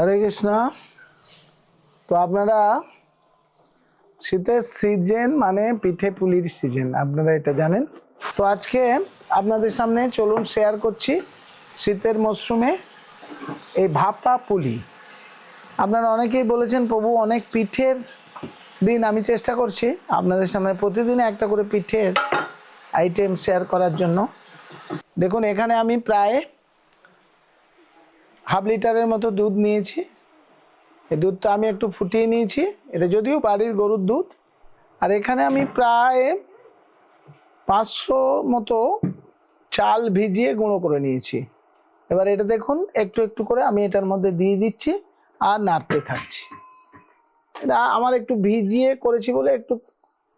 হরে কৃষ্ণ। তো আপনারা শীতের সিজন মানে পিঠে পুলির সিজন আপনারা এটা জানেন। তো আজকে আপনাদের সামনে চলুন শেয়ার করছি শীতের মরশুমে এই ভাপা পুলি। আপনারা অনেকেই বলেছেন, প্রভু, অনেক পিঠের দিন আমি চেষ্টা করছি। আপনাদের সামনে প্রতিদিন একটা করে পিঠের আইটেম শেয়ার করার জন্য। দেখুন, এখানে আমি প্রায় হাফ লিটারের মতো দুধ নিয়েছি। এই দুধটা আমি একটু ফুটিয়ে নিয়েছি। এটা যদিও বাড়ির গরুর দুধ। আর এখানে আমি প্রায় পাঁচশো মতো চাল ভিজিয়ে গুঁড়ো করে নিয়েছি। এবার এটা দেখুন, একটু একটু করে আমি এটার মধ্যে দিয়ে দিচ্ছি আর নাড়তে থাকছি। এটা আমার একটু ভিজিয়ে করেছি বলে একটু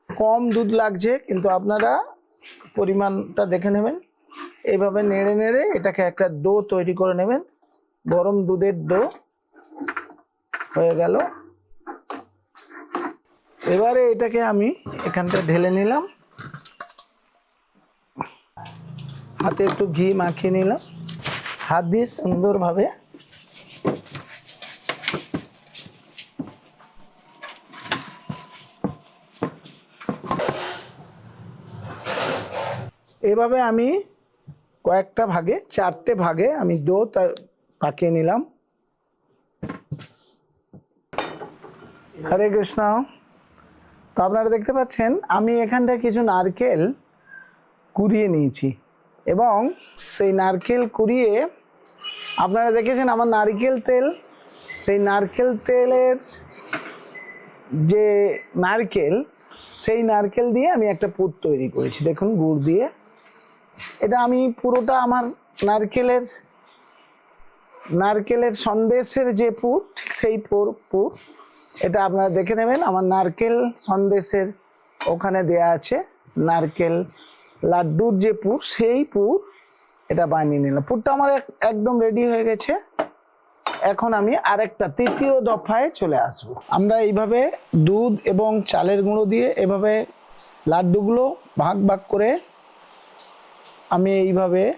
কম দুধ লাগছে, কিন্তু আপনারা পরিমাণটা দেখে নেবেন। এইভাবে নেড়ে নেড়ে এটাকে একটা ডো তৈরি করে নেবেন। গরম দুধের ডো হয়ে গেল। এবারে এটাকে আমি এখানটা ঢেলে নিলাম। হাতে একটু ঘি মাখিয়ে নিলাম। হাত দিয়ে সুন্দরভাবে এভাবে আমি কয়েকটা ভাগে, চারটে ভাগে আমি দো পাকিয়ে নিলাম। হরে কৃষ্ণ। তো আপনারা দেখতে পাচ্ছেন, আমি এখানটায় কিছু নারকেল কুড়িয়ে নিয়েছি এবং সেই নারকেল কুড়িয়ে আপনারা দেখেছেন আমার নারকেল তেল, সেই নারকেল তেলের যে নারকেল, সেই নারকেল দিয়ে আমি একটা পুর তৈরি করেছি। দেখুন, গুড় দিয়ে। এটা আমি পুরোটা আমার নারকেলের নারকেলের সন্দেশের যে পুর, ঠিক সেই পুর পুর। এটা আপনারা দেখে নেবেন। আমার নারকেল সন্দেশের ওখানে দেয়া আছে। নারকেল লাড্ডুর যে পুর, সেই পুর এটা বানিয়ে নিলাম। পুরটা আমার এক- একদম রেডি হয়ে গেছে। এখন আমি আরেকটা তৃতীয় দফায় চলে আসব। আমরা এইভাবে দুধ এবং চালের গুঁড়ো দিয়ে এভাবে লাড্ডুগুলো ভাগ ভাগ করে আমি এইভাবে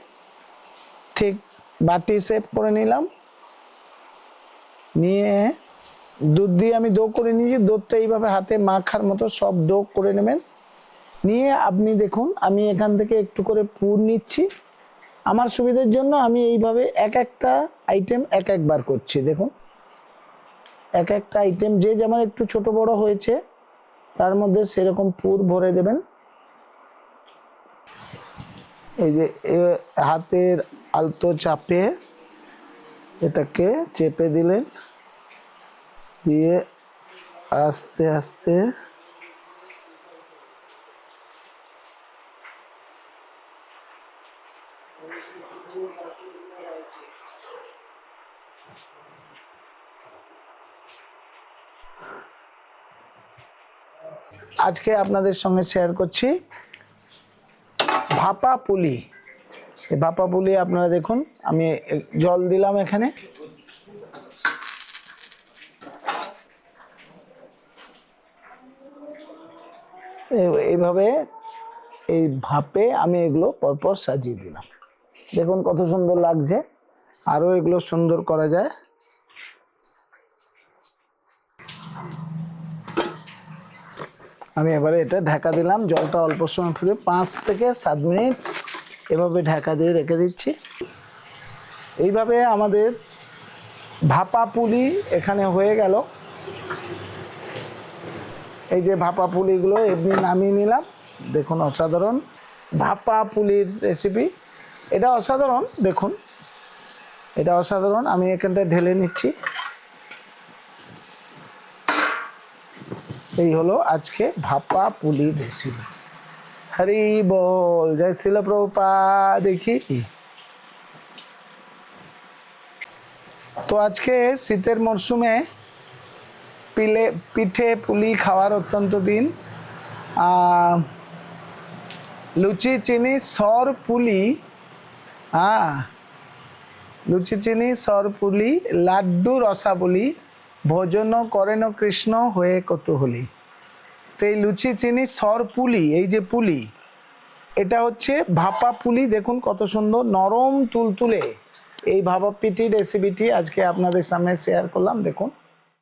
ঠিক বাটি সেভ করে নিলাম। নিয়ে দুধ দিয়ে আমি দো করে নিয়েছি। দুধটা এইভাবে হাতে মাখার মতো সব দো করে নেবেন। নিয়ে আপনি দেখুন, আমি এখান থেকে একটু করে পুর নিচ্ছি। আমার সুবিধার জন্য আমি এইভাবে এক একটা আইটেম এক একবার করছি, দেখুন। এক একটা আইটেম যে যেমন একটু ছোট বড় হয়েছে, তার মধ্যে সেরকম পুর ভরে দেবেন। এই যে হাতের আলতো চাপে এটাকে চেপে দিলেন। দিয়ে আস্তে আস্তে আজকে আপনাদের সঙ্গে শেয়ার করছি ভাপা পুলি। ভাপা পুলি আপনারা দেখুন, আমি জল দিলাম এখানে। এইভাবে এই ভাপে আমি এগুলো পরপর সাজিয়ে দিলাম। দেখুন কত সুন্দর লাগছে, আরও এগুলো সুন্দর করা যায়। আমি এবারে এটা ঢাকা দিলাম, জলটা অল্প সময় ফুটে পাঁচ থেকে সাত মিনিট এভাবে ঢাকা দিয়ে রেখে দিচ্ছি। এইভাবে আমাদের ভাপা পুলি এখানে হয়ে গেল। এই যে ভাপা পুলিগুলো এমনি নামিয়ে নিলাম। দেখুন অসাধারণ। ভাপা পুলির রেসিপি এটা অসাধারণ, দেখুন। এটা অসাধারণ, আমি এখানটা ঢেলে নিচ্ছি। এই হলো আজকে ভাপা পুলি রেসিপি হরি বল জয় শিল প্রভুপা দেখি তো আজকে শীতের মরশুমে পিলে পিঠে পুলি খাওয়ার অত্যন্ত দিন লুচি চিনি সর পুলি হ্যাঁ লুচি চিনি সর পুলি লাড্ডু রসাবলি ভোজন করেন কৃষ্ণ হয়ে কৌতূহলী তো এই লুচি, চিনি, সর, পুলি, এই যে পুলি, এটা হচ্ছে ভাপা পুলি। দেখুন কত সুন্দর, নরম তুলতুলে এই ভাপা পিঠি রেসিপিটি আজকে আপনাদের সামনে শেয়ার করলাম। দেখুন।